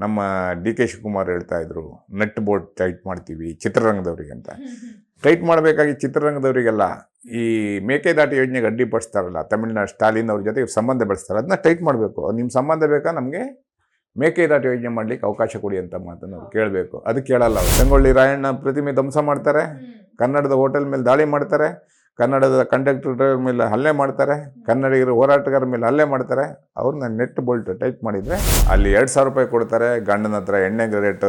ನಮ್ಮ D K Shivakumar ಹೇಳ್ತಾ ಇದ್ರು ನೆಟ್ ಬೋರ್ಡ್ ಟೈಟ್ ಮಾಡ್ತೀವಿ ಚಿತ್ರರಂಗದವರಿಗೆ ಅಂತ. ಟೈಟ್ ಮಾಡಬೇಕಾಗಿ ಚಿತ್ರರಂಗದವರಿಗೆಲ್ಲ ಈ ಮೇಕೆದಾಟು ಯೋಜನೆಗೆ ಅಡ್ಡಿಪಡಿಸ್ತಾರಲ್ಲ ತಮಿಳ್ನಾಡು ಸ್ಟಾಲಿನ್ ಅವ್ರ ಜೊತೆ ಸಂಬಂಧ ಬೆಳೆಸ್ತಾರೆ ಅದನ್ನ ಟೈಟ್ ಮಾಡಬೇಕು. ನಿಮ್ಮ ಸಂಬಂಧ ಬೇಕಾ ನಮಗೆ? ಮೇಕೆದಾಟು ಯೋಜನೆ ಮಾಡ್ಲಿಕ್ಕೆ ಅವಕಾಶ ಕೊಡಿ ಅಂತ ಮಾತನ್ನು ಅವ್ರು ಕೇಳಬೇಕು. ಅದು ಕೇಳಲ್ಲ ಅವ್ರು. ಸಂಗೊಳ್ಳಿ ರಾಯಣ್ಣ ಪ್ರತಿಮೆ ಧ್ವಂಸ ಮಾಡ್ತಾರೆ ಕನ್ನಡದ ಹೋಟೆಲ್ ಮೇಲೆ ದಾಳಿ ಮಾಡ್ತಾರೆ ಕನ್ನಡದ ಕಂಡಕ್ಟರ್ ಮೇಲೆ ಹಲ್ಲೆ ಮಾಡ್ತಾರೆ, ಕನ್ನಡಿಗರ ಹೋರಾಟಗಾರ ಮೇಲೆ ಹಲ್ಲೆ ಮಾಡ್ತಾರೆ, ಅವ್ರನ್ನ ನೆಟ್ ಬೋಲ್ಟ್ ಟೈಟ್ ಮಾಡಿದರೆ ಅಲ್ಲಿ ಎರಡು ಸಾವಿರ ರೂಪಾಯಿ ಕೊಡ್ತಾರೆ, ಗಂಡನ ಹತ್ರ ಎಣ್ಣೆ ರೇಟ್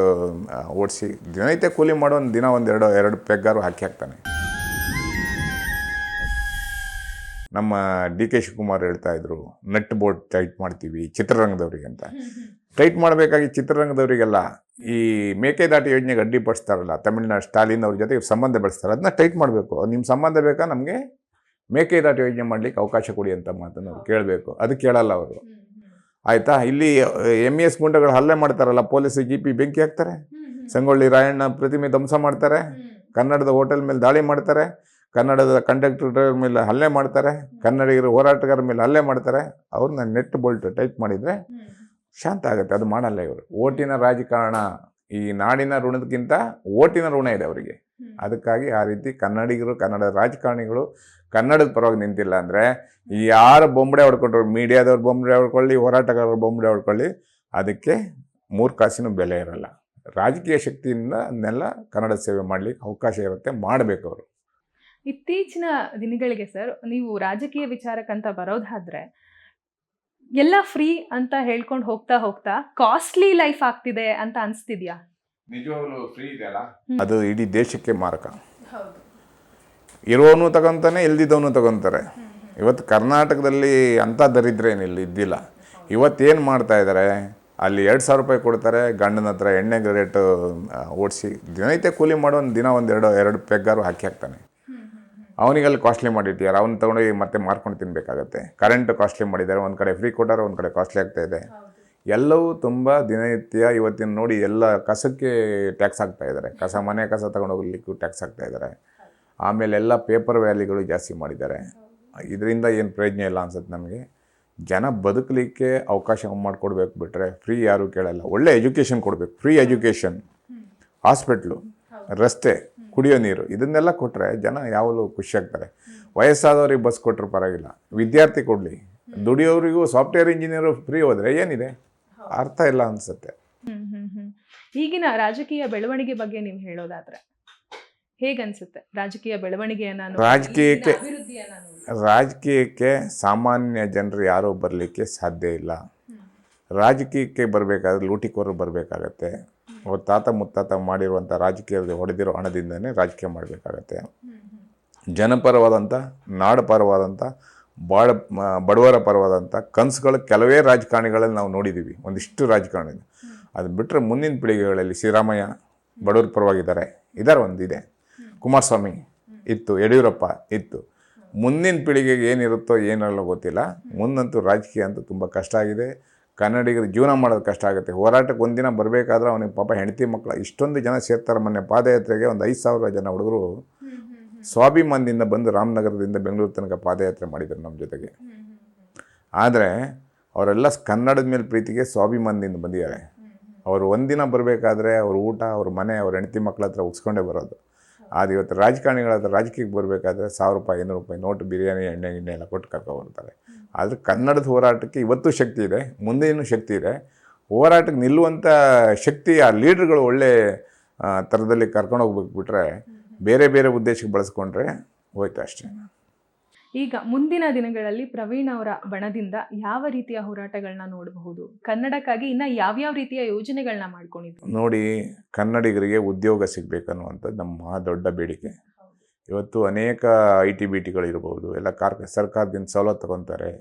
ಓಡಿಸಿ ದಿನೈತೆ ಕೂಲಿ ಮಾಡೋ ಒಂದು ದಿನ ಒಂದು ಎರಡು ಎರಡು ಪೆಗ್ಗಾರು ಹಾಕಿ ಹಾಕ್ತಾನೆ. ನಮ್ಮ ಡಿ ಕೆ ಶಿವಕುಮಾರ್ ಹೇಳ್ತಾ ಇದ್ರು ನೆಟ್ ಬೋಲ್ಟ್ ಟೈಟ್ ಮಾಡ್ತೀವಿ ಚಿತ್ರರಂಗದವರಿಗೆ ಅಂತ. ಟೈಟ್ ಮಾಡಬೇಕಾಗಿ ಚಿತ್ರರಂಗದವರಿಗೆಲ್ಲ ಈ ಮೇಕೆದಾಟಿ ಯೋಜನೆಗೆ ಅಡ್ಡಿಪಡಿಸ್ತಾರಲ್ಲ ತಮಿಳ್ನಾಡು ಸ್ಟಾಲಿನ್ ಅವ್ರ ಜೊತೆ ಸಂಬಂಧ ಬೆಳೆಸ್ತಾರೆ ಅದನ್ನ ಟೈಟ್ ಮಾಡಬೇಕು. ನಿಮ್ಮ ಸಂಬಂಧ ಬೇಕಾ ನಮಗೆ? ಮೇಕೆದಾಟಿ ಯೋಜನೆ ಮಾಡ್ಲಿಕ್ಕೆ ಅವಕಾಶ ಕೊಡಿ ಅಂತ ಮಾತನ್ನು ಅವ್ರು ಕೇಳಬೇಕು. ಅದು ಕೇಳಲ್ಲ ಅವರು. ಆಯಿತಾ? ಇಲ್ಲಿ ಎಂ ಎಸ್ ಗುಂಡಗಳು ಹಲ್ಲೆ ಮಾಡ್ತಾರಲ್ಲ ಪೊಲೀಸ್ ಜಿ ಪಿ ಬೆಂಕಿ ಹಾಕ್ತಾರೆ. ಸಂಗೊಳ್ಳಿ ರಾಯಣ್ಣ ಪ್ರತಿಮೆ ಧ್ವಂಸ ಮಾಡ್ತಾರೆ. ಕನ್ನಡದ ಹೋಟೆಲ್ ಮೇಲೆ ದಾಳಿ ಮಾಡ್ತಾರೆ. ಕನ್ನಡದ ಕಂಡಕ್ಟರ್ ಡ್ರೈವರ್ ಮೇಲೆ ಹಲ್ಲೆ ಮಾಡ್ತಾರೆ. ಕನ್ನಡಿಗರ ಹೋರಾಟಗಾರ ಮೇಲೆ ಹಲ್ಲೆ ಮಾಡ್ತಾರೆ. ಅವ್ರನ್ನ ನೆಟ್ ಬೋಲ್ಟ್ ಟೈಟ್ ಮಾಡಿದರೆ ಶಾಂತ ಆಗುತ್ತೆ ಅದು ಮಾಡಲ್ಲ ಇವರು. ಓಟಿನ ರಾಜಕಾರಣ ಈ ನಾಡಿನ ಋಣದಕ್ಕಿಂತ ಓಟಿನ ಋಣ ಇದೆ ಅವರಿಗೆ. ಅದಕ್ಕಾಗಿ ಆ ರೀತಿ ಕನ್ನಡಿಗರು ಕನ್ನಡ ರಾಜಕಾರಣಿಗಳು ಕನ್ನಡದ ಪರವಾಗಿ ನಿಂತಿಲ್ಲ ಅಂದರೆ ಯಾರು ಬೊಂಬಡೆ ಹೊಡ್ಕೊಂಡ್ರು ಮೀಡಿಯಾದವ್ರು ಬೊಂಬಡೆ ಹೊಡ್ಕೊಳ್ಳಿ ಹೋರಾಟಗಾರರು ಬೊಂಬಡೆ ಹೊಡ್ಕೊಳ್ಳಿ ಅದಕ್ಕೆ ಮೂರು ಕಾಸಿನ ಬೆಲೆ ಇರಲ್ಲ. ರಾಜಕೀಯ ಶಕ್ತಿಯಿಂದ ಅದನ್ನೆಲ್ಲ ಕನ್ನಡ ಸೇವೆ ಮಾಡಲಿಕ್ಕೆ ಅವಕಾಶ ಇರುತ್ತೆ ಮಾಡಬೇಕು ಅವರು. ಇತ್ತೀಚಿನ ದಿನಗಳಿಗೆ ಸರ್ ನೀವು ರಾಜಕೀಯ ವಿಚಾರಕ್ಕಂತ ಬರೋದಾದ್ರೆ ಎಲ್ಲ ಫ್ರೀ ಅಂತ ಹೇಳ್ಕೊಂಡು ಹೋಗ್ತಾ ಹೋಗ್ತಾ ಕಾಸ್ಟ್ಲಿ ಲೈಫ್ ಆಗ್ತಿದೆ ಅಂತ ಅನಿಸ್ತಿದ್ಯಾ? ನಿಜವಾಗ್ಲೂ ಫ್ರೀ ಇದೆಯಲ್ಲ. ಅದು ಇಡೀ ದೇಶಕ್ಕೆ ಮಾರಕ. ಹೌದು. ಇರೋನು ತಗೊಂತಾನೆ ಇಲ್ದಿದ್ದವನು ತಗೊಂತಾರೆ. ಇವತ್ತು ಕರ್ನಾಟಕದಲ್ಲಿ ಅಂಥ ದರಿದ್ರ ಏನಿಲ್ಲ ಇದ್ದಿಲ್ಲ. ಇವತ್ತೇನು ಮಾಡ್ತಾ ಇದ್ದಾರೆ ಅಲ್ಲಿ ಎರಡು ಸಾವಿರ ರೂಪಾಯಿ ಕೊಡ್ತಾರೆ ಗಂಡನ ಹತ್ರ ಎಣ್ಣೆ ರೇಟ್ ಓಡಿಸಿ ದಿನೈತೆ ಕೂಲಿ ಮಾಡೋ ಒಂದು ದಿನ ಒಂದು ಎರಡು ಎರಡು ಪೆಗ್ಗಾರು ಹಾಕಿ ಹಾಕ್ತಾನೆ. ಅವನಿಗೆಲ್ಲ ಕಾಸ್ಟ್ಲಿ ಮಾಡಿಟ್ಟಿದ್ದಾರೆ. ಅವ್ನು ತೊಗೊಂಡೋಗಿ ಮತ್ತೆ ಮಾರ್ಕೊಂಡು ತಿನ್ನಬೇಕಾಗತ್ತೆ ಕರೆಂಟ್ ಕಾಸ್ಟ್ಲಿ ಮಾಡಿದ್ದಾರೆ. ಒಂದು ಕಡೆ ಫ್ರೀ ಕೊಟ್ಟಾರೆ ಒಂದು ಕಡೆ ಕಾಸ್ಟ್ಲಿ ಆಗ್ತಾ ಇದೆ. ಎಲ್ಲವೂ ತುಂಬ ದಿನನಿತ್ಯ ಇವತ್ತಿನ ನೋಡಿ ಎಲ್ಲ ಕಸಕ್ಕೆ ಟ್ಯಾಕ್ಸ್ ಹಾಕ್ತಾ ಇದ್ದಾರೆ. ಕಸ, ಮನೆ ಕಸ ತಗೊಂಡೋಗ್ಲಿಕ್ಕೂ ಟ್ಯಾಕ್ಸ್ ಹಾಕ್ತಾ ಇದ್ದಾರೆ. ಆಮೇಲೆ ಎಲ್ಲ ಪೇಪರ್ ವ್ಯಾಲಿಗಳು ಜಾಸ್ತಿ ಮಾಡಿದ್ದಾರೆ. ಇದರಿಂದ ಏನು ಪ್ರಯೋಜನ ಇಲ್ಲ ಅನ್ಸುತ್ತೆ ನಮಗೆ. ಜನ ಬದುಕಲಿಕ್ಕೆ ಅವಕಾಶ ಮಾಡಿಕೊಡ್ಬೇಕು ಬಿಟ್ಟರೆ ಫ್ರೀ ಯಾರೂ ಕೇಳಲ್ಲ. ಒಳ್ಳೆ ಎಜುಕೇಷನ್ ಕೊಡಬೇಕು. ಫ್ರೀ ಎಜುಕೇಷನ್ ಹಾಸ್ಪಿಟ್ಲು ರಸ್ತೆ. ಕುಡಿಯೋ ನೀರು ಇದನ್ನೆಲ್ಲ ಕೊಟ್ಟರೆ ಜನ ಯಾವಾಗಲೂ ಖುಷಿಯಾಗ್ತಾರೆ ವಯಸ್ಸಾದವ್ರಿಗೆ ಬಸ್ ಕೊಟ್ಟರು ಪರವಾಗಿಲ್ಲ. ವಿದ್ಯಾರ್ಥಿ ಕೊಡಲಿ. ದುಡಿಯೋರಿಗೂ ಸಾಫ್ಟ್ವೇರ್ ಇಂಜಿನಿಯರು ಫ್ರೀ ಹೋದರೆ ಏನಿದೆ? ಅರ್ಥ ಇಲ್ಲ ಅನಿಸುತ್ತೆ. ಈಗಿನ ರಾಜಕೀಯ ಬೆಳವಣಿಗೆ ಬಗ್ಗೆ ನೀವು ಹೇಳೋದಾದ್ರೆ ಹೇಗನ್ಸುತ್ತೆ? ರಾಜಕೀಯ ಬೆಳವಣಿಗೆಯನ್ನು ರಾಜಕೀಯಕ್ಕೆ-. ರಾಜಕೀಯಕ್ಕೆ ಸಾಮಾನ್ಯ ಜನರು ಯಾರೂ ಬರಲಿಕ್ಕೆ ಸಾಧ್ಯ ಇಲ್ಲ. ರಾಜಕೀಯಕ್ಕೆ ಬರಬೇಕಾದ್ರೆ ಲೂಟಿಕೋರು ಬರಬೇಕಾಗತ್ತೆ. ಅವ್ರ ತಾತ ಮುತ್ತಾತ ಮಾಡಿರುವಂಥ ರಾಜಕೀಯದಲ್ಲಿ ಹೊಡೆದಿರೋ ಹಣದಿಂದನೇ ರಾಜಕೀಯ ಮಾಡಬೇಕಾಗತ್ತೆ. ಜನಪರವಾದಂಥ ನಾಡಪರವಾದಂಥ ಮ- ಬಡವರ ಪರವಾದಂಥ ಕನಸುಗಳು ಕೆಲವೇ ರಾಜಕಾರಣಿಗಳಲ್ಲಿ ನಾವು ನೋಡಿದ್ದೀವಿ. ಒಂದಿಷ್ಟು ರಾಜಕಾರಣಿ. ಅದು ಬಿಟ್ಟರೆ ಮುಂದಿನ ಪೀಳಿಗೆಗಳಲ್ಲಿ ಸಿದ್ದರಾಮಯ್ಯ ಬಡವರ ಪರವಾಗಿದ್ದಾರೆ. ಇದ್ದಾರೆ ಒಂದಿದೆ. ಕುಮಾರಸ್ವಾಮಿ ಇತ್ತು, ಯಡಿಯೂರಪ್ಪ ಇತ್ತು. ಮುಂದಿನ ಪೀಳಿಗೆಗೆ ಏನಿರುತ್ತೋ ಏನಲ್ಲೋ ಗೊತ್ತಿಲ್ಲ. ಮುಂದಂತೂ ರಾಜಕೀಯ ಅಂತೂ ತುಂಬ ಕಷ್ಟ ಆಗಿದೆ. ಕನ್ನಡಿಗರು ಜೀವನ ಮಾಡೋದು ಕಷ್ಟ ಆಗುತ್ತೆ. ಹೋರಾಟಕ್ಕೆ ಒಂದಿನ ಬರಬೇಕಾದ್ರೆ ಅವನಿಗೆ ಪಾಪ ಹೆಂಡತಿ ಮಕ್ಕಳು ಇಷ್ಟೊಂದು ಜನ ಸೇರ್ತಾರೆ ಮೊನ್ನೆ ಪಾದಯಾತ್ರೆಗೆ ಒಂದು ಐದು ಸಾವಿರ ಜನ ಹುಡುಗರು ಸ್ವಾಭಿಮಾನದಿಂದ ಬಂದು ರಾಮನಗರದಿಂದ ಬೆಂಗಳೂರು ತನಕ ಪಾದಯಾತ್ರೆ ಮಾಡಿದರು ನಮ್ಮ ಜೊತೆಗೆ. ಆದರೆ ಅವರೆಲ್ಲ ಕನ್ನಡದ ಮೇಲೆ ಪ್ರೀತಿಗೆ ಸ್ವಾಭಿಮಾನದಿಂದ ಬಂದಿದ್ದಾರೆ. ಅವರು ಒಂದಿನ ಬರಬೇಕಾದ್ರೆ ಅವ್ರ ಊಟ, ಅವ್ರ ಮನೆ, ಅವ್ರ ಹೆಂಡತಿ ಮಕ್ಕಳ ಹತ್ರ ಉಗ್ಸ್ಕೊಂಡೇ ಬರೋದು. ಆದರೆ ಇವತ್ತು ರಾಜಕಾರಣಿಗಳ ಹತ್ರ ರಾಜಕೀಯಕ್ಕೆ ಬರಬೇಕಾದ್ರೆ ಸಾವಿರ ರೂಪಾಯಿ ಐನೂರು ರೂಪಾಯಿ ನೋಟು, ಬಿರಿಯಾನಿ, ಎಣ್ಣೆ, ಗಿಣ್ಣೆ ಎಲ್ಲ ಕೊಟ್ಟು ಕರ್ಕೊಬರ್ತಾರೆ ಆದರೆ ಕನ್ನಡದ ಹೋರಾಟಕ್ಕೆ ಇವತ್ತು ಶಕ್ತಿ ಇದೆ ಮುಂದೇನು ಶಕ್ತಿ ಇದೆ. ಹೋರಾಟಕ್ಕೆ ನಿಲ್ಲುವಂಥ ಶಕ್ತಿ ಆ ಲೀಡ್ರ್ಗಳು ಒಳ್ಳೆ ಥರದಲ್ಲಿ ಕರ್ಕೊಂಡು ಹೋಗ್ಬೇಕು ಬಿಟ್ರೆ ಬೇರೆ ಬೇರೆ ಉದ್ದೇಶಕ್ಕೆ ಬಳಸ್ಕೊಂಡ್ರೆ ಹೋಯ್ತು ಅಷ್ಟೇ. ಈಗ ಮುಂದಿನ ದಿನಗಳಲ್ಲಿ ಪ್ರವೀಣ್ ಅವರ ಬಣದಿಂದ ಯಾವ ರೀತಿಯ ಹೋರಾಟಗಳನ್ನ ನೋಡಬಹುದು? ಕನ್ನಡಕ್ಕಾಗಿ ಇನ್ನ ಯಾವ್ಯಾವ ರೀತಿಯ ಯೋಜನೆಗಳನ್ನ ಮಾಡ್ಕೊಂಡಿದ್ರು ನೋಡಿ ಕನ್ನಡಿಗರಿಗೆ ಉದ್ಯೋಗ ಸಿಗಬೇಕನ್ನುವಂಥದ್ದು ನಮ್ಮ ಮಹಾ ದೊಡ್ಡ ಬೇಡಿಕೆ. ಇವತ್ತು ಅನೇಕ ಐ ಟಿ ಬಿ ಟಿಗಳಿರ್ಬೋದು ಎಲ್ಲ ಕಾರ್ ಸರ್ಕಾರದಿಂದ ಸವಲತ್ತು ತಗೊತಾರೆ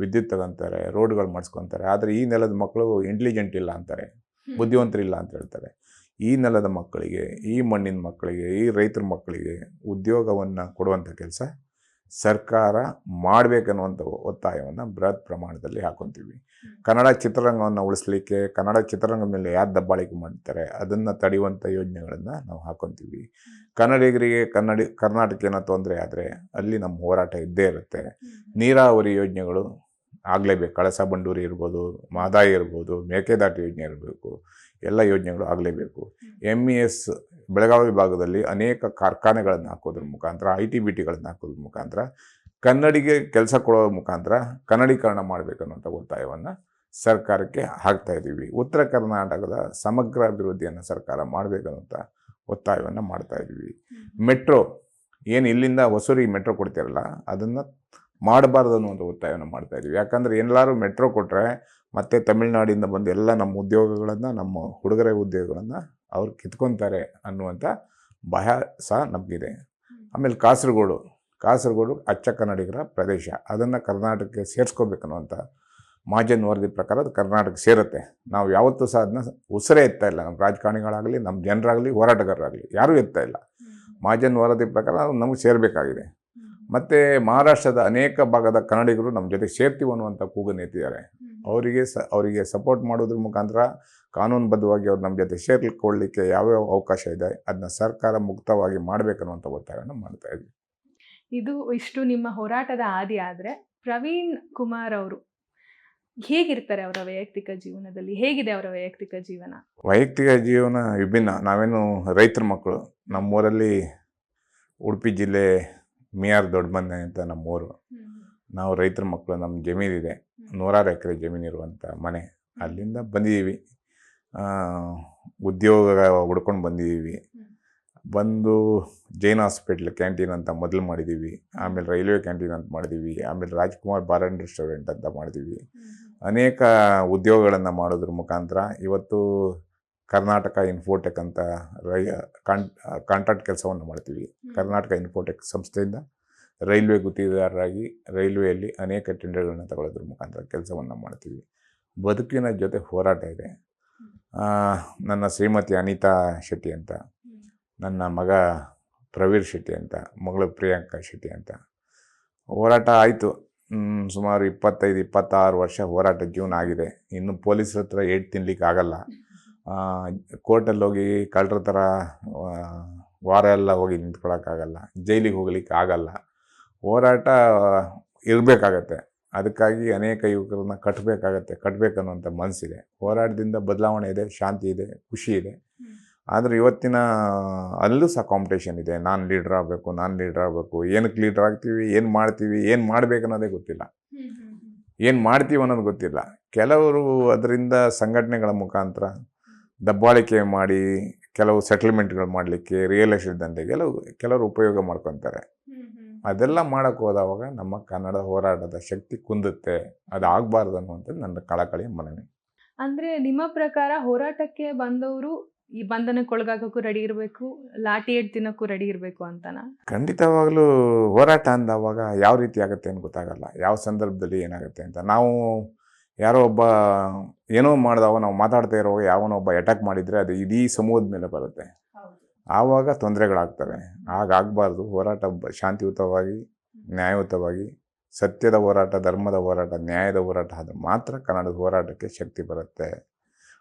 ವಿದ್ಯುತ್ ತಗೊತಾರೆ ರೋಡ್ಗಳು ಮಾಡಿಸ್ಕೊತಾರೆ ಆದರೆ ಈ ನೆಲದ ಮಕ್ಕಳು ಇಂಟೆಲಿಜೆಂಟ್ ಇಲ್ಲ ಅಂತಾರೆ ಬುದ್ಧಿವಂತರಿಲ್ಲ ಅಂತ ಹೇಳ್ತಾರೆ. ಈ ನೆಲದ ಮಕ್ಕಳಿಗೆ ಈ ಮಣ್ಣಿನ ಮಕ್ಕಳಿಗೆ ಈ ರೈತರ ಮಕ್ಕಳಿಗೆ ಉದ್ಯೋಗವನ್ನು ಕೊಡುವಂಥ ಕೆಲಸ ಸರ್ಕಾರ ಮಾಡಬೇಕನ್ನುವಂಥ ಒತ್ತಾಯವನ್ನು ಬೃಹತ್ ಪ್ರಮಾಣದಲ್ಲಿ ಹಾಕೊತೀವಿ. ಕನ್ನಡ ಚಿತ್ರರಂಗವನ್ನು ಉಳಿಸ್ಲಿಕ್ಕೆ ಕನ್ನಡ ಚಿತ್ರರಂಗದ ಮೇಲೆ ಯಾರು ದಬ್ಬಾಳಿಕೆ ಮಾಡ್ತಾರೆ ಅದನ್ನು ತಡೆಯುವಂಥ ಯೋಜನೆಗಳನ್ನು ನಾವು ಹಾಕೊತೀವಿ. ಕನ್ನಡಿಗರಿಗೆ ಕನ್ನಡಿ ಕರ್ನಾಟಕ ಏನೋ ತೊಂದರೆ ಆದರೆ ಅಲ್ಲಿ ನಮ್ಮ ಹೋರಾಟ ಇದ್ದೇ ಇರುತ್ತೆ. ನೀರಾವರಿ ಯೋಜನೆಗಳು ಆಗಲೇಬೇಕು. ಕಳಸ ಬಂಡೂರಿ ಇರ್ಬೋದು ಮಾದಾಯಿ ಇರ್ಬೋದು ಮೇಕೆದಾಟು ಯೋಜನೆ ಇರಬೇಕು ಎಲ್ಲ ಯೋಜನೆಗಳು ಆಗಲೇಬೇಕು. ಎಂ ಇ ಎಸ್ ಬೆಳಗಾವಿ ಭಾಗದಲ್ಲಿ ಅನೇಕ ಕಾರ್ಖಾನೆಗಳನ್ನು ಹಾಕೋದ್ರ ಮುಖಾಂತರ ಐ ಟಿ ಬಿ ಟಿಗಳನ್ನು ಹಾಕೋದ್ರ ಮುಖಾಂತರ ಕನ್ನಡಿಗೆ ಕೆಲಸ ಕೊಡೋ ಮುಖಾಂತರ ಕನ್ನಡೀಕರಣ ಮಾಡಬೇಕನ್ನುವಂಥ ಒತ್ತಾಯವನ್ನು ಸರ್ಕಾರಕ್ಕೆ ಹಾಕ್ತಾ ಇದ್ದೀವಿ. ಉತ್ತರ ಕರ್ನಾಟಕದ ಸಮಗ್ರ ಅಭಿವೃದ್ಧಿಯನ್ನು ಸರ್ಕಾರ ಮಾಡಬೇಕನ್ನುವಂಥ ಒತ್ತಾಯವನ್ನು ಮಾಡ್ತಾ ಇದ್ದೀವಿ. ಮೆಟ್ರೋ ಏನು ಇಲ್ಲಿಂದ ಹೊಸೂರಿಗೆ ಮೆಟ್ರೋ ಕೊಡ್ತಿರಲ್ಲ ಅದನ್ನು ಮಾಡಬಾರ್ದು ಅನ್ನುವಂಥ ಒತ್ತಾಯವನ್ನು ಮಾಡ್ತಾ ಇದ್ದೀವಿ. ಯಾಕಂದರೆ ಎಲ್ಲರೂ ಮೆಟ್ರೋ ಕೊಟ್ಟರೆ ಮತ್ತೆ ತಮಿಳುನಾಡಿಂದ ಬಂದು ಎಲ್ಲ ನಮ್ಮ ಉದ್ಯೋಗಗಳನ್ನು ನಮ್ಮ ಹುಡುಗರ ಉದ್ಯೋಗಗಳನ್ನು ಅವ್ರು ಕಿತ್ಕೊತಾರೆ ಅನ್ನುವಂಥ ಭಯ ಸಹ ನಮಗಿದೆ. ಆಮೇಲೆ ಕಾಸರಗೋಡು ಕಾಸರಗೋಡು ಅಚ್ಚ ಕನ್ನಡಿಗರ ಪ್ರದೇಶ. ಅದನ್ನು ಕರ್ನಾಟಕಕ್ಕೆ ಸೇರಿಸ್ಕೋಬೇಕನ್ನುವಂಥ ಮಾಜನ್ ವರದಿ ಪ್ರಕಾರ ಅದು ಕರ್ನಾಟಕ ಸೇರುತ್ತೆ. ನಾವು ಯಾವತ್ತೂ ಸಹ ಅದನ್ನ ಉಸಿರೇ ಎತ್ತಾ ಇಲ್ಲ. ನಮ್ಮ ರಾಜಕಾರಣಿಗಳಾಗಲಿ ನಮ್ಮ ಜನರಾಗಲಿ ಹೋರಾಟಗಾರರಾಗಲಿ ಯಾರೂ ಎತ್ತಾ ಇಲ್ಲ. ಮಹಾಜನ್ ವರದಿ ಪ್ರಕಾರ ಅದು ನಮಗೆ ಸೇರಬೇಕಾಗಿದೆ. ಮತ್ತು ಮಹಾರಾಷ್ಟ್ರದ ಅನೇಕ ಭಾಗದ ಕನ್ನಡಿಗರು ನಮ್ಮ ಜೊತೆ ಸೇರ್ತೀವಿ ಅನ್ನುವಂಥ ಕೂಗನ್ನು ಎತ್ತಿದ್ದಾರೆ. ಅವರಿಗೆ ಸ ಅವರಿಗೆ ಸಪೋರ್ಟ್ ಮಾಡೋದ್ರ ಮುಖಾಂತರ ಕಾನೂನುಬದ್ಧವಾಗಿ ಅವ್ರು ನಮ್ಮ ಜೊತೆ ಸೇರ್ಕೊಳ್ಳಿಕ್ಕೆ ಯಾವ್ಯಾವ ಅವಕಾಶ ಇದೆ ಅದನ್ನ ಸರ್ಕಾರ ಮುಕ್ತವಾಗಿ ಮಾಡಬೇಕನ್ನುವಂಥ ಒತ್ತಾಯವನ್ನು ಮಾಡ್ತಾ ಇದ್ವಿ. ಇದು ಇಷ್ಟು ನಿಮ್ಮ ಹೋರಾಟದ ಆದಿ ಆದರೆ ಪ್ರವೀಣ್ ಕುಮಾರ್ ಅವರು ಹೇಗಿರ್ತಾರೆ ಅವರ ವೈಯಕ್ತಿಕ ಜೀವನದಲ್ಲಿ? ಹೇಗಿದೆ ಅವರ ವೈಯಕ್ತಿಕ ಜೀವನ? ವೈಯಕ್ತಿಕ ಜೀವನ ವಿಭಿನ್ನ. ನಾವೇನು ರೈತರ ಮಕ್ಕಳು. ನಮ್ಮೂರಲ್ಲಿ ಉಡುಪಿ ಜಿಲ್ಲೆ ಮಿಯಾರ್ ದೊಡ್ಡಮನೆ ಅಂತ ನಮ್ಮೂರು. ನಾವು ರೈತರ ಮಕ್ಕಳು ನಮ್ಮ ಜಮೀನಿದೆ. ನೂರಾರು ಎಕರೆ ಜಮೀನಿರುವಂಥ ಮನೆ. ಅಲ್ಲಿಂದ ಬಂದಿದ್ದೀವಿ ಉದ್ಯೋಗ ಹುಡ್ಕೊಂಡು ಬಂದಿದ್ದೀವಿ ಬಂದು ಜೈನ್ ಹಾಸ್ಪಿಟ್ಲ್ ಕ್ಯಾಂಟೀನ್ ಅಂತ ಮೊದಲು ಮಾಡಿದ್ದೀವಿ ಆಮೇಲೆ ರೈಲ್ವೆ ಕ್ಯಾಂಟೀನ್ ಅಂತ ಮಾಡಿದ್ದೀವಿ ಆಮೇಲೆ ರಾಜ್ಕುಮಾರ್ ಬಾರ್ ಆ್ಯಂಡ್ ರೆಸ್ಟೋರೆಂಟ್ ಅಂತ ಮಾಡಿದ್ದೀವಿ ಅನೇಕ ಉದ್ಯೋಗಗಳನ್ನು ಮಾಡೋದ್ರ ಮುಖಾಂತರ ಇವತ್ತು ಕರ್ನಾಟಕ ಇನ್ಫೋಟೆಕ್ ಅಂತ ರೈ ಕಾಂಟ್ ಕಾಂಟ್ರಾಕ್ಟ್ ಕೆಲಸವನ್ನು ಮಾಡ್ತೀವಿ. ಕರ್ನಾಟಕ ಇನ್ಫೋಟೆಕ್ ಸಂಸ್ಥೆಯಿಂದ ರೈಲ್ವೆ ಗುತ್ತಿಗೆದಾರರಾಗಿ ರೈಲ್ವೆಯಲ್ಲಿ ಅನೇಕ ಟೆಂಡರ್ಗಳನ್ನ ತಗೊಳ್ಳೋದ್ರ ಮುಖಾಂತರ ಕೆಲಸವನ್ನು ಮಾಡ್ತೀವಿ. ಬದುಕಿನ ಜೊತೆ ಹೋರಾಟ ಇದೆ. ನನ್ನ ಶ್ರೀಮತಿ ಅನಿತಾ ಶೆಟ್ಟಿ ಅಂತ, ನನ್ನ ಮಗ ಪ್ರವೀರ್ ಶೆಟ್ಟಿ ಅಂತ, ಮಗಳು ಪ್ರಿಯಾಂಕಾ ಶೆಟ್ಟಿ ಅಂತ. ಹೋರಾಟ ಆಯಿತು. ಸುಮಾರು ಇಪ್ಪತ್ತೈದು, ಇಪ್ಪತ್ತಾರು ವರ್ಷ ಹೋರಾಟ ಜೀವನ ಆಗಿದೆ. ಇನ್ನು ಪೊಲೀಸರ ಹತ್ರ ಏಟ್ ತಿನ್ಲಿಕ್ಕೆ ಆಗಲ್ಲ. ಕೋರ್ಟಲ್ಲಿ ಹೋಗಿ ಕಳ್ಳರ ಥರ ವಾರ ಎಲ್ಲ ಹೋಗಿ ನಿಂತ್ಕೊಳ್ಳೋಕ್ಕಾಗಲ್ಲ ಜೈಲಿಗೆ ಹೋಗ್ಲಿಕ್ಕೆ ಆಗಲ್ಲ. ಹೋರಾಟ ಇರಬೇಕಾಗತ್ತೆ. ಅದಕ್ಕಾಗಿ ಅನೇಕ ಯುವಕರನ್ನ ಕಟ್ಟಬೇಕಾಗತ್ತೆ ಕಟ್ಟಬೇಕನ್ನುವಂಥ ಮನಸ್ಸಿದೆ ಹೋರಾಟದಿಂದ ಬದಲಾವಣೆ ಇದೆ ಶಾಂತಿ ಇದೆ ಖುಷಿ ಇದೆ. ಆದರೆ ಇವತ್ತಿನ ಅಲ್ಲೂ ಸಹ ಕಾಂಪಿಟೇಷನ್ ಇದೆ. ನಾನು ಲೀಡ್ರ್ ಆಗಬೇಕು ನಾನು ಲೀಡ್ರ್ ಆಗಬೇಕು. ಏನಕ್ಕೆ ಲೀಡ್ರ್ ಆಗ್ತೀವಿ ಏನು ಮಾಡ್ತೀವಿ ಏನು ಮಾಡಬೇಕನ್ನೋದೇ ಗೊತ್ತಿಲ್ಲ. ಏನು ಮಾಡ್ತೀವಿ ಅನ್ನೋದು ಗೊತ್ತಿಲ್ಲ. ಕೆಲವರು ಅದರಿಂದ ಸಂಘಟನೆಗಳ ಮುಖಾಂತರ ದಬ್ಬಾಳಿಕೆ ಮಾಡಿ ಕೆಲವು ಸೆಟಲ್ಮೆಂಟ್ಗಳು ಮಾಡಲಿಕ್ಕೆ ರಿಯಲ್ ಎಸ್ಟೇಟ್ ದಂಧೆಗೆ ಕೆಲವು ಕೆಲವರು ಉಪಯೋಗ ಮಾಡ್ಕೊತಾರೆ. ಅದೆಲ್ಲ ಮಾಡೋಕ್ಕೆ ಹೋದವಾಗ ನಮ್ಮ ಕನ್ನಡ ಹೋರಾಟದ ಶಕ್ತಿ ಕುಂದುತ್ತೆ ಅದು ಆಗಬಾರ್ದು ಅನ್ನುವಂಥದ್ದು ನನ್ನ ಕಳಕಳಿ ಮನವಿ. ಅಂದರೆ ನಿಮ್ಮ ಪ್ರಕಾರ ಹೋರಾಟಕ್ಕೆ ಬಂದವರು ಈ ಬಂಧನಕ್ಕೊಳಗಾಗೋಕ್ಕೂ ರೆಡಿ ಇರಬೇಕು ಲಾಠಿ ಏಟ್ ತಿನ್ನೋಕ್ಕೂ ರೆಡಿ ಇರಬೇಕು ಅಂತನಾ? ಖಂಡಿತವಾಗಲೂ ಹೋರಾಟ ಅಂದವಾಗ ಯಾವ ರೀತಿ ಆಗುತ್ತೆ ಅಂತ ಗೊತ್ತಾಗಲ್ಲ ಯಾವ ಸಂದರ್ಭದಲ್ಲಿ ಏನಾಗುತ್ತೆ ಅಂತ. ನಾವು ಯಾರೋ ಒಬ್ಬ ಏನೋ ಮಾಡಿದಾಗ ನಾವು ಮಾತಾಡ್ತಾ ಇರೋವಾಗ ಯಾವನೋ ಒಬ್ಬ ಅಟ್ಯಾಕ್ ಮಾಡಿದರೆ ಅದು ಇಡೀ ಸಮೂಹದ ಮೇಲೆ ಬರುತ್ತೆ. ಆವಾಗ ತೊಂದರೆಗಳಾಗ್ತವೆ. ಹಾಗಾಗಬಾರ್ದು ಹೋರಾಟ ಶಾಂತಿಯುತವಾಗಿ ನ್ಯಾಯಯುತವಾಗಿ ಸತ್ಯದ ಹೋರಾಟ ಧರ್ಮದ ಹೋರಾಟ ನ್ಯಾಯದ ಹೋರಾಟ ಆದರೆ ಮಾತ್ರ ಕನ್ನಡದ ಹೋರಾಟಕ್ಕೆ ಶಕ್ತಿ ಬರುತ್ತೆ.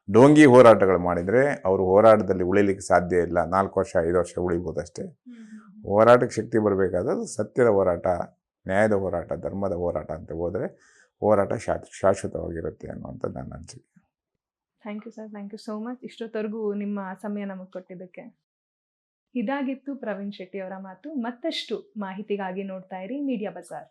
ಡೋಂಗಿ ಹೋರಾಟಗಳು ಮಾಡಿದರೆ ಅವರು ಹೋರಾಟದಲ್ಲಿ ಉಳಿಲಿಕ್ಕೆ ಸಾಧ್ಯ ಇಲ್ಲ. ನಾಲ್ಕು ವರ್ಷ ಐದು ವರ್ಷ ಉಳಿಬೋದಷ್ಟೇ. ಹೋರಾಟಕ್ಕೆ ಶಕ್ತಿ ಬರಬೇಕಾದ್ರೆ ಸತ್ಯದ ಹೋರಾಟ ನ್ಯಾಯದ ಹೋರಾಟ ಧರ್ಮದ ಹೋರಾಟ ಅಂತ ಹೋದರೆ ಹೋರಾಟ ಶಾ ಶಾಶ್ವತವಾಗಿರುತ್ತೆ ಅನ್ನುವಂಥ ನನ್ನ ಅನಿಸಿಕೆ. Thank you sir thank you so much ಇಷ್ಟೊತ್ತವರೆಗೂ ನಿಮ್ಮ ಸಮಯ ನಮಗೆ ಕೊಟ್ಟಿದ್ದಕ್ಕೆ. ಇದಾಗಿತ್ತು ಪ್ರವೀಣ್ ಶೆಟ್ಟಿ ಅವರ ಮಾತು. ಮತ್ತಷ್ಟು ಮಾಹಿತಿಗಾಗಿ ನೋಡ್ತಾ ಇರಿ ಮೀಡಿಯಾ ಬಜಾರ್.